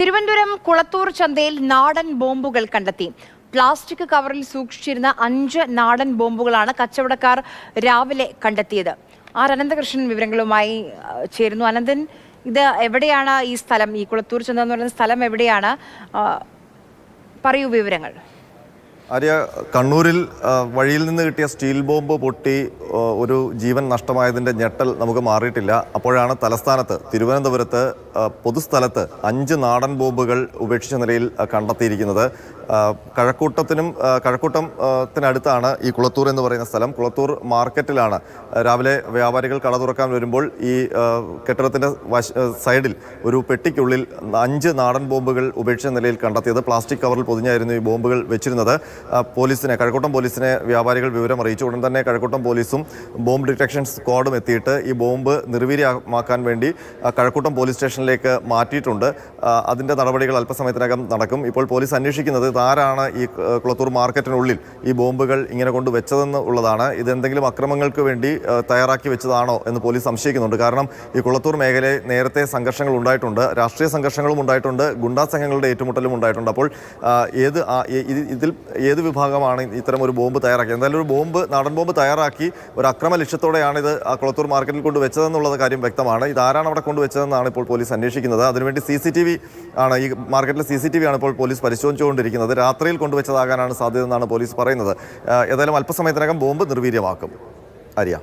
തിരുവനന്തപുരം കുളത്തൂർ ചന്തയിൽ നാടൻ ബോംബുകൾ കണ്ടെത്തി. പ്ലാസ്റ്റിക് കവറിൽ സൂക്ഷിച്ചിരുന്ന അഞ്ച് നാടൻ ബോംബുകളാണ് കച്ചവടക്കാർ രാവിലെ കണ്ടെത്തിയത്. ആർ അനന്തകൃഷ്ണൻ വിവരങ്ങളുമായി ചേരുന്നു. അനന്തൻ ഇത് എവിടെയാണ് ഈ സ്ഥലം? ഈ കുളത്തൂർ ചന്ത എന്ന് പറയുന്ന സ്ഥലം എവിടെയാണ്? പറയൂ വിവരങ്ങൾ. ആര്യ കണ്ണൂരിൽ വഴിയിൽ നിന്ന് കിട്ടിയ സ്റ്റീൽ ബോംബ് പൊട്ടി ഒരു ജീവൻ നഷ്ടമായതിന്റെ ഞെട്ടൽ നമുക്ക് മാറിയിട്ടില്ല. അപ്പോഴാണ് തലസ്ഥാനത്ത് തിരുവനന്തപുരത്ത് പൊതുസ്ഥലത്ത് അഞ്ച് നാടൻ ബോംബുകൾ ഉപേക്ഷിച്ച നിലയിൽ കണ്ടെത്തിയിരിക്കുന്നത്. കഴക്കൂട്ടത്തിനും കഴക്കൂട്ടത്തിനടുത്താണ് കഴക്കൂട്ടം ഈ കുളത്തൂർ എന്ന് പറയുന്ന സ്ഥലം. കുളത്തൂർ മാർക്കറ്റിലാണ്. രാവിലെ വ്യാപാരികൾ കട തുറക്കാൻ വരുമ്പോൾ ഈ കെട്ടിടത്തിന്റെ സൈഡിൽ ഒരു പെട്ടിക്കുള്ളിൽ അഞ്ച് നാടൻ ബോംബുകൾ ഉപേക്ഷിച്ച നിലയിൽ കണ്ടെത്തിയത്. പ്ലാസ്റ്റിക് കവറിൽ പൊതിഞ്ഞായിരുന്നു ഈ ബോംബുകൾ വെച്ചിരുന്നത്. പോലീസിനെ കഴക്കൂട്ടം പോലീസിനെ വ്യാപാരികൾ വിവരം അറിയിച്ചു ഉടൻ തന്നെ കഴക്കൂട്ടം പോലീസും ബോംബ് ഡിറ്റക്ഷൻ സ്ക്വാഡും എത്തിയിട്ട് ഈ ബോംബ് നിർവീര്യമാക്കാൻ വേണ്ടി കഴക്കൂട്ടം പോലീസ് സ്റ്റേഷനിലേക്ക് മാറ്റിയിട്ടുണ്ട്. അതിന്റെ നടപടികൾ അല്പസമയത്തിനകം നടക്കും. ഇപ്പോൾ പോലീസ് അന്വേഷിക്കുന്നത് ആരാണ് ഈ കുളത്തൂർ മാർക്കറ്റിനുള്ളിൽ ഈ ബോംബുകൾ ഇങ്ങനെ കൊണ്ട് വെച്ചതെന്ന് ഉള്ളതാണ്. ഇതെന്തെങ്കിലും അക്രമങ്ങൾക്ക് വേണ്ടി തയ്യാറാക്കി വെച്ചതാണോ എന്ന് പോലീസ് സംശയിക്കുന്നുണ്ട്. കാരണം ഈ കുളത്തൂർ മേഖലയിൽ നേരത്തെ സംഘർഷങ്ങൾ ഉണ്ടായിട്ടുണ്ട്. രാഷ്ട്രീയ സംഘർഷങ്ങളും ഉണ്ടായിട്ടുണ്ട്. ഗുണ്ടാ സംഘങ്ങളുടെ ഏറ്റുമുട്ടലും ഉണ്ടായിട്ടുണ്ട്. അപ്പോൾ ഏത് ഇതിൽ ഏത് വിഭാഗമാണ് ഇത്തരം ഒരു ബോംബ് തയ്യാറാക്കിയത്? എന്തായാലും ഒരു ബോംബ് നാടൻ ബോംബ് തയ്യാറാക്കി ഒരു അക്രമ ലക്ഷ്യത്തോടെയാണ് ഇത് കുളത്തൂർ മാർക്കറ്റിൽ കൊണ്ട് വെച്ചതെന്നുള്ളത് കാര്യം വ്യക്തമാണ്. ഇതാരാണ് അവിടെ കൊണ്ടുവച്ചതെന്നാണ് ഇപ്പോൾ പോലീസ് അന്വേഷിക്കുന്നത്. അതിനുവേണ്ടി സി സി ടി വി ആണ് ഈ മാർക്കറ്റിലെ സി സി ടി വി ആണ് ഇപ്പോൾ പോലീസ് പരിശോധിച്ചുകൊണ്ടിരിക്കുന്നത്. രാത്രിയിൽ കൊണ്ടുവച്ചതാകാനാണ് സാധ്യത എന്നാണ് പോലീസ് പറയുന്നത്. ഏതായാലും അല്പസമയത്തിനകം ബോംബ് നിർവീര്യമാക്കും. ആര്യ.